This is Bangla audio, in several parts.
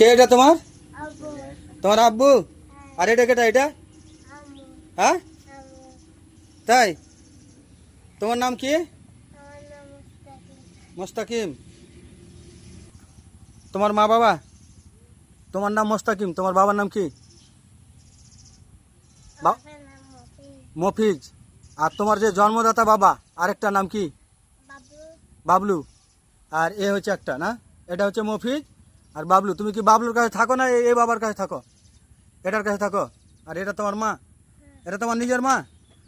কে এটা তোমার? তোমার আব্বু? আর এটা কেটা এটা? হ্যাঁ? তাই? তোমার নাম কি? মোস্তাকিম। তোমার মা বাবা? তোমার নাম মোস্তাকিম। তোমার বাবার নাম কি? বা- মফিজ। মফিজ। আর তোমার যে জন্মদাতা বাবা আরেকটা নাম কি? বাবলু। আর এ হচ্ছে একটা না? এটা হচ্ছে মফিজ। আর বাবলু তুমি কি বাবলুর কাছে থাকো না এই- বাবার কাছে থাকো? এটার কাছে থাকো। আর এটা তোমার মা? এটা তোমার নিজের মা?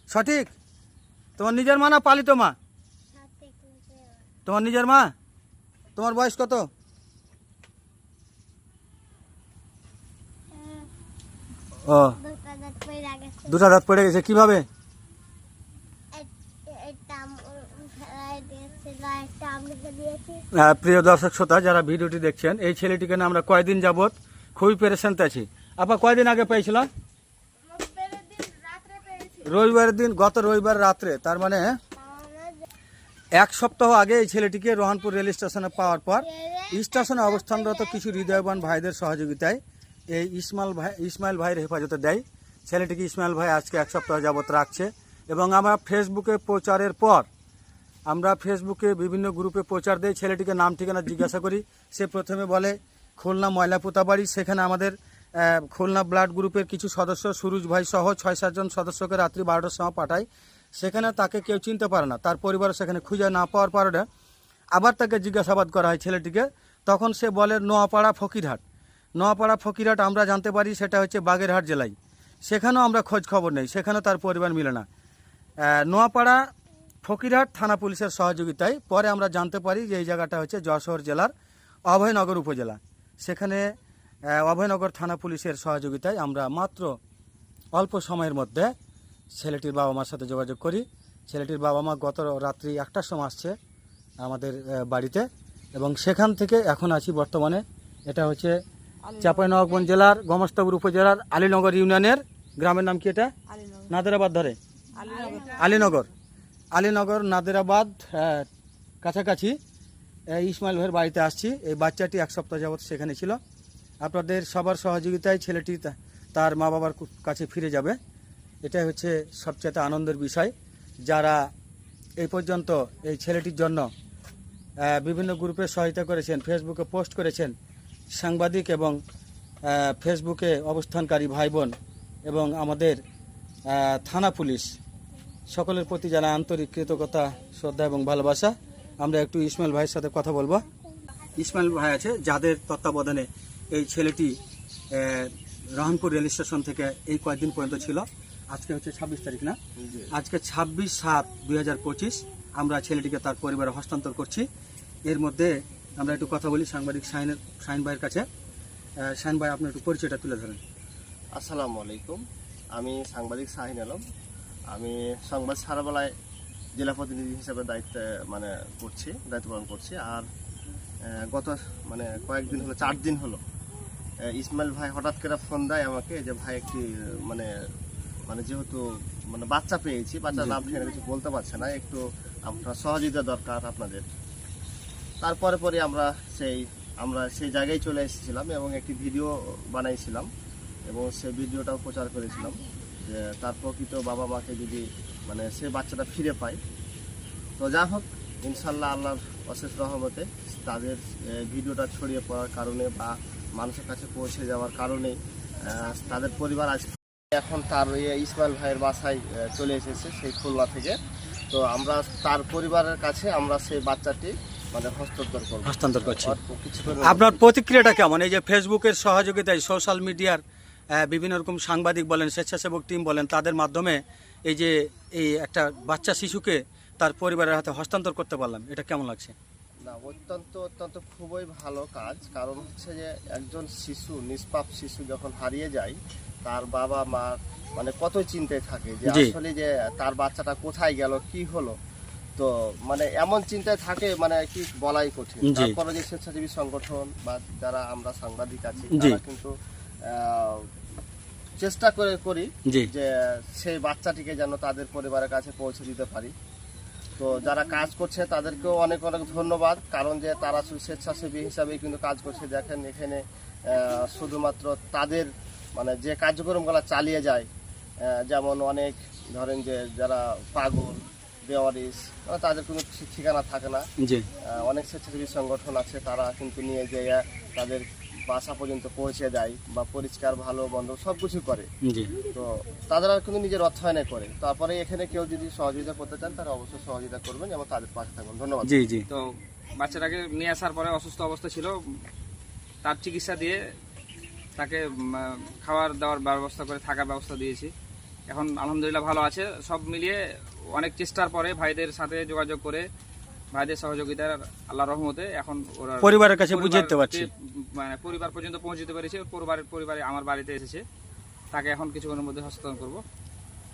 সঠিক? তোমার নিজের মা না পালিত মা? তোমার নিজের মা? তোমার বয়স কত? ও। দুটা দাঁত পড়ে গেছে। কীভাবে একটা ফেলাই দিয়েছিল একটা আমাকে দিয়েছি আহ, প্রিয় দর্শক শ্রোতা, যারা ভিডিওটি দেখছেন, এই ছেলেটিকে না আমরা কয়দিন যাবত খুবই পেরেশান্ত আছি। আপা, কয়দিন আগে পেয়েছিলাম? রবিবারের দিন, গত রবিবার রাত্রে। তার মানে এক সপ্তাহ আগে এই ছেলেটিকে রোহানপুর রেল স্টেশনে পাওয়ার পর স্টেশনে অবস্থানরত কিছু হৃদয়বান ভাইদের সহযোগিতায় এই ইসমাইল ভাই ইসমাইল ভাইয়ের হেফাজতে দেয়। ছেলেটিকে ইসমাইল ভাই আজকে এক সপ্তাহ যাবত রাখছে এবং আমরা ফেসবুকে প্রচারের পর আমরা ফেসবুকে বিভিন্ন গ্রুপে প্রচার দেই, ছেলেটিকে নাম, ঠিকানা জিজ্ঞাসা করি। সে প্রথমে বলে, খুলনা ময়লা পোতাবাড়ি সেখানে আমাদের খুলনা ব্লাড গ্রুপের কিছু সদস্য, সুরুজ ভাই সহ ছয় সাতজন সদস্যকে রাত্রি বারোটার সময় পাঠায়। সেখানে তাকে কেউ চিনতে পারে না, তার পরিবার সেখানে খুঁজে না পাওয়ার কারণে আবার তাকে জিজ্ঞাসাবাদ করা হয় ছেলেটিকে। তখন সে বলে, নোয়াপাড়া ফকিরহাট। নোয়াপাড়া ফকিরহাট আমরা জানতে পারি সেটা হচ্ছে বাগেরহাট জেলায়। সেখানেও আমরা খোঁজ খবর নেই, সেখানেও তার পরিবার মিলে না। নোয়াপাড়া ফকিরহাট থানা পুলিশের সহযোগিতায় পরে আমরা জানতে পারি যে এই জায়গাটা হচ্ছে যশোর জেলার অভয়নগর উপজেলা। সেখানে অভয়নগর থানা পুলিশের সহযোগিতায় আমরা মাত্র অল্প সময়ের মধ্যে ছেলেটির বাবা মার সাথে যোগাযোগ করি। ছেলেটির বাবা মা গত রাত্রি একটার সময় আসছে আমাদের বাড়িতে এবং সেখান থেকে এখন আছি বর্তমানে। এটা হচ্ছে চাঁপাইনবাবগঞ্জ জেলার গমস্তাপুর উপজেলার আলীনগর ইউনিয়নের গ্রামের নাম কি এটা? নাদেরাবাদ ধরে। আলীনগর। আলীনগর, নাদেরাবাদ কাছাকাছি। ইসমাইল ভাইয়ের বাড়িতে আসছি। এই বাচ্চাটি এক সপ্তাহ যাবৎ সেখানে ছিল। আপনাদের সবার সহযোগিতায় ছেলেটি তার মা বাবার কাছে ফিরে যাবে। এটাই হচ্ছে সবচেয়ে আনন্দের বিষয়। যারা এই পর্যন্ত এই ছেলেটির জন্য বিভিন্ন গ্রুপে সহায়তা করেছেন, ফেসবুকে পোস্ট করেছেন, সাংবাদিক এবং ফেসবুকে অবস্থানকারী ভাই বোন এবং আমাদের থানা পুলিশ সকলের প্রতি জানা আন্তরিক কৃতজ্ঞতা শ্রদ্ধা এবং ভালোবাসা। আমরা একটু ইসমাইল ভাইয়ের সাথে কথা বলব। ইসমাইল ভাই আছে যাদের তত্ত্বাবধানে এই ছেলেটি রহনপুর রেল স্টেশন থেকে এই কয়েকদিন পর্যন্ত ছিল। আজকে হচ্ছে ছাব্বিশ তারিখ না? আজকে ছাব্বিশ সাত দুই হাজার পঁচিশ আমরা ছেলেটিকে তার পরিবারে হস্তান্তর করছি। এর মধ্যে আমরা একটু কথা বলি সাংবাদিক শাহিনের শাহিন ভাইয়ের কাছে। শাহিন ভাই আপনার একটু পরিচয়টা তুলে ধরেন। আসসালামু আলাইকুম। আমি সাংবাদিক শাহিন আলম। আমি সংবাদ সারাবেলায় জেলা প্রতিনিধি হিসেবে দায়িত্ব মানে করছি দায়িত্ব পালন করছি। আর গত মানে কয়েকদিন হলো চার দিন হলো ইসমাইল ভাই হঠাৎ করে ফোন দেয় আমাকে যে ভাই একটি মানে মানে যেহেতু মানে বাচ্চা পেয়েছি বাচ্চার নাম ঠিকানা কিছু বলতে পারছে না একটু আপনার সহযোগিতা দরকার আপনাদের। তারপরে পরে আমরা সেই আমরা সেই জায়গায় চলে এসেছিলাম এবং একটি ভিডিও বানাইছিলাম এবং সেই ভিডিওটাও প্রচার করেছিলাম। তার প্রকৃত বাবা মাকে যদি মানে সে বাচ্চাটা ফিরে পায়। তো যা হোক ইনশাল্লাহ আল্লাহর অশেষ রহমতে তাদের ভিডিওটা ছড়িয়ে পড়ার কারণে বা মানুষের কাছে পৌঁছে যাওয়ার কারণে তাদের পরিবার আজ এখন তার ইসমাইল ভাইয়ের বাসায় চলে এসেছে সেই খুলনা থেকে। তো আমরা তার পরিবারের কাছে আমরা সেই বাচ্চাটি মানে হস্তান্তর করব। হস্তান্তর করছি। আপনার প্রতিক্রিয়াটা কেমন? এই যে ফেসবুকের সহযোগিতায় সোশ্যাল মিডিয়ার বিভিন্ন রকম সাংবাদিক বলেন স্বেচ্ছাসেবক টিম বলেন তাদের মাধ্যমে এই যে এই একটা বাচ্চা শিশুকে তার পরিবারের হাতে হস্তান্তর করতে পারলাম। এটা কেমন লাগছে? না অত্যন্ত অত্যন্ত খুবই ভালো কাজ। কারণ হচ্ছে যে একজন শিশু নিষ্পাপ শিশু যখন হারিয়ে যায় তার বাবা মা মানে কত চিন্তায় থাকে যে আসলে যে তার বাচ্চাটা কোথায় গেল কি হলো? তো মানে এমন চিন্তায় থাকে মানে কি বলাই কঠিন। তারপরে যে স্বেচ্ছাসেবী সংগঠন বা যারা আমরা সাংবাদিক আছি তারা কিন্তু চেষ্টা করে করি যে সেই বাচ্চাটিকে যেন তাদের পরিবারের কাছে পৌঁছে দিতে পারি। তো যারা কাজ করছে তাদেরকেও অনেক অনেক ধন্যবাদ কারণ যে তারা শুধু স্বেচ্ছাসেবী হিসাবেই কিন্তু কাজ করছে। দেখেন এখানে শুধুমাত্র তাদের মানে যে কার্যক্রমগুলো চালিয়ে যায় যেমন অনেক ধরেন যে যারা পাগল বেওয়ারিস তাদের কোনো ঠিকানা থাকে না। অনেক স্বেচ্ছাসেবী সংগঠন আছে তারা কিন্তু নিয়ে যেয়ে তাদের বাসা পর্যন্ত পৌঁছে দেয় বা পরিষ্কার ভালো বন্ধ সব কিছু করে। তো তাদের আর কিন্তু নিজের অর্থায়নে করে। তারপরে এখানে কেউ যদি সহযোগিতা করতে চান তারা অবশ্যই সহযোগিতা করবেন এবং তাদের পাশে থাকবেন। ধন্যবাদ। জি জি। তো বাচ্চাটাকে নিয়ে আসার পরে অসুস্থ অবস্থা ছিল তার চিকিৎসা দিয়ে তাকে খাওয়ার দাওয়ার ব্যবস্থা করে থাকার ব্যবস্থা দিয়েছি। এখন আলহামদুলিল্লাহ ভালো আছে। সব মিলিয়ে অনেক চেষ্টার পরে ভাইদের সাথে যোগাযোগ করে ভাইদের সহযোগিতার আল্লাহ রহমতে এখন ওরা পরিবারের কাছে বুঝে দিতে পারছি। মানে পরিবার পর্যন্ত পৌঁছে দিতে পেরেছে পরিবারের পরিবারে আমার বাড়িতে এসেছে। তাকে এখন কিছুক্ষণের মধ্যে হস্তান্তর করব।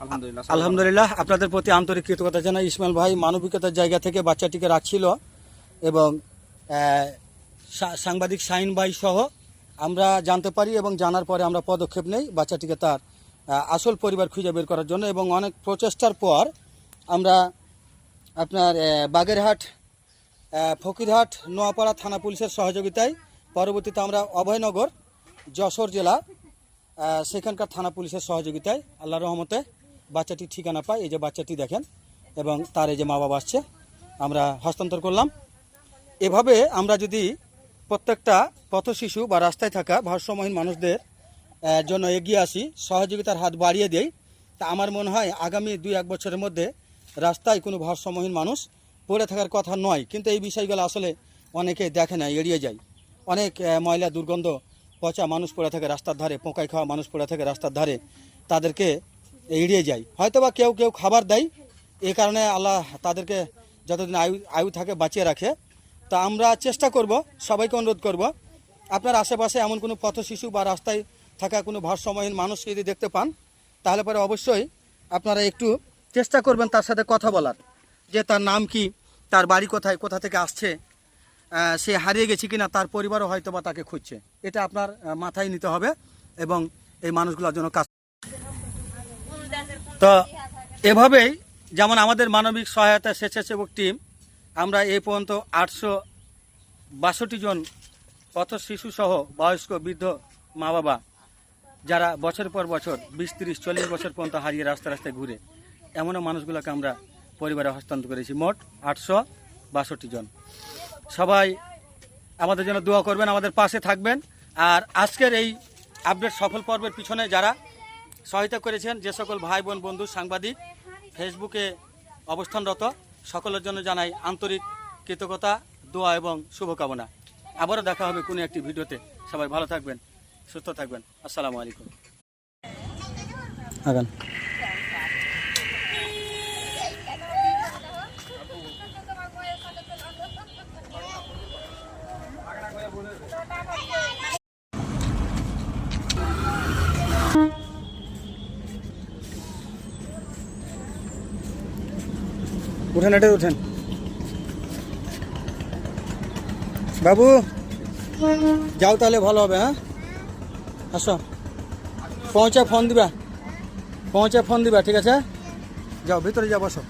আলহামদুলিল্লাহ আলহামদুলিল্লাহ, আপনাদের প্রতি আন্তরিক কৃতজ্ঞতা জানাই। ইসমাইল ভাই মানবিকতার জায়গা থেকে বাচ্চাটিকে রাখছিল এবং সাংবাদিক শাহিন ভাই সহ আমরা জানতে পারি এবং জানার পরে আমরা পদক্ষেপ নেই বাচ্চাটিকে তার আসল পরিবার খুঁজে বের করার জন্য এবং অনেক প্রচেষ্টার পর আমরা আপনার বাগেরহাট ফকিরহাট, নোয়াপাড়া থানা পুলিশের সহযোগিতায় পরবর্তীতে আমরা অভয়নগর, যশোর জেলা সেখানকার থানা পুলিশের সহযোগিতায় আল্লাহ রহমতে বাচ্চাটি ঠিকানা পায় এই যে বাচ্চাটি দেখেন, এবং তার এই যে মা বাবা আসছে, আমরা হস্তান্তর করলাম। এভাবে আমরা যদি প্রত্যেকটা পথ শিশু বা রাস্তায় থাকা ভারসাম্যহীন মানুষদের জন্য এগিয়ে আসি, সহযোগিতার হাত বাড়িয়ে দেই, তা আমার মনে হয় আগামী দুই এক বছরের মধ্যে রাস্তায় কোনো ভারসাম্যহীন মানুষ পড়ে থাকার কথা নয়। কিন্তু এই বিষয়গুলো আসলে অনেকে দেখে না, এড়িয়ে যায়। অনেক ময়লা দুর্গন্ধ পচা মানুষ পড়ে থাকে রাস্তার ধারে পোকায় খাওয়া মানুষ পড়ে থাকে রাস্তার ধারে, তাদেরকে এড়িয়ে যায়। হয়তোবা কেউ কেউ খাবার দেয়, এ কারণে আল্লাহ তাদেরকে যতদিন আয়ু আয়ু থাকে বাঁচিয়ে রাখে। তা আমরা চেষ্টা করব, সবাইকে অনুরোধ করব, আপনার আশেপাশে এমন কোনো পথ শিশু বা রাস্তায় থাকা কোনো ভারসাম্যহীন মানুষকে যদি দেখতে পান, তাহলে পরে অবশ্যই আপনারা একটু চেষ্টা করবেন তার সাথে কথা বলার, যে তার নাম কি, তার বাড়ি কোথায়, কোথা থেকে আসছে সে হারিয়ে গেছে কিনা তার পরিবারও হয়তো বা তাকে খুঁজছে। এটা আপনার মাথায় নিতে হবে এবং এই মানুষগুলোর জন্য কাজ তো এভাবেই যেমন আমাদের মানবিক সহায়তা স্বেচ্ছাসেবক টিম, আমরা এই পর্যন্ত আটশো বাষট্টি জন পথ শিশুসহ বয়স্ক বৃদ্ধ মা বাবা যারা বছর পর বছর, বিশ, তিরিশ, চল্লিশ বছর পর্যন্ত হারিয়ে রাস্তা রাস্তায় ঘুরে, এমনও মানুষগুলোকে আমরা পরিবারে হস্তান্তর করেছি। মোট আটশো বাষট্টি জন। সবাই আমাদের জন্য দোয়া করবেন, আমাদের পাশে থাকবেন। আর আজকের এই আপডেট সফল পর্বের পিছনে যারা সহায়তা করেছেন, যে সকল ভাই বোন, বন্ধু, সাংবাদিক ফেসবুকে অবস্থানরত, সকলের জন্য জানাই আন্তরিক কৃতজ্ঞতা, দোয়া এবং শুভকামনা। আবারও দেখা হবে কোনো একটি ভিডিওতে। সবাই ভালো থাকবেন, সুস্থ থাকবেন। আসসালামু আলাইকুম। আগান। উঠেন এটা উঠেন। বাবু, যাও তাহলে ভালো হবে হ্যাঁ? আস। পৌঁছে ফোন দিবা। পৌঁছে ফোন দিবা, ঠিক আছে? যাও, ভিতরে যাও, বসো।